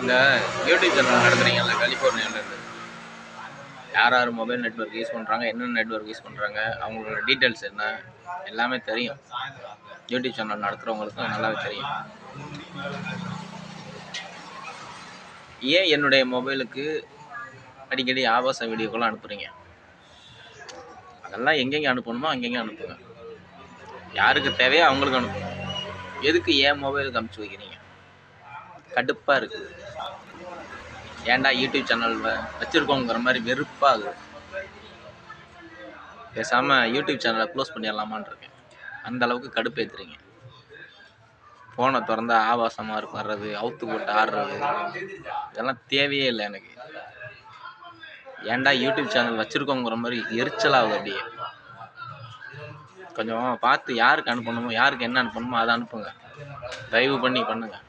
இந்த YouTube channel நடத்துகிறீங்கல்ல கலிஃபோர்னியாவிலேருந்து யார் யார் மொபைல் நெட்வொர்க் யூஸ் பண்ணுறாங்க என்னென்ன நெட்வொர்க் யூஸ் பண்ணுறாங்க அவங்களோட டீட்டெயில்ஸ் என்ன எல்லாமே தெரியும். யூடியூப் சேனல் நடத்துகிறவங்களுக்கும் நல்லாவே தெரியும். ஏன் என்னுடைய மொபைலுக்கு அடிக்கடி ஆபாச வீடியோக்கெல்லாம் அனுப்புகிறீங்க அதெல்லாம் எங்கெங்கே அனுப்பணுமோ அங்கங்கே அனுப்புங்க. யாருக்கு தேவையோ அவங்களுக்கு அனுப்புங்க. எதுக்கு ஏன் மொபைலுக்கு அனுப்பிச்சி வைக்கிறீங்க? கடுப்பாக இருக்குது ஏன்டா யூடியூப் சேனல் வச்சுருக்கோங்கிற மாதிரி வெறுப்பாகுது பேசாமல் யூடியூப் சேனலை க்ளோஸ் பண்ணிடலாமான்னு இருக்கேன். அந்த அளவுக்கு கடுப்பேற்றுறீங்க ஃபோனை திறந்தா ஆபாசமாக இருக்கும். வர்றது அவுத்து போட்டு ஆடுறது. இதெல்லாம் தேவையே இல்லை எனக்கு. ஏன்டா யூடியூப் சேனல் வச்சுருக்கோங்கிற மாதிரி எரிச்சலாகுது அப்படியே. கொஞ்சம் பார்த்து யாருக்கு அனுப்பணுமோ யாருக்கு என்ன அனுப்பணுமோ அதை அனுப்புங்க. தயவு பண்ணி பண்ணுங்கள்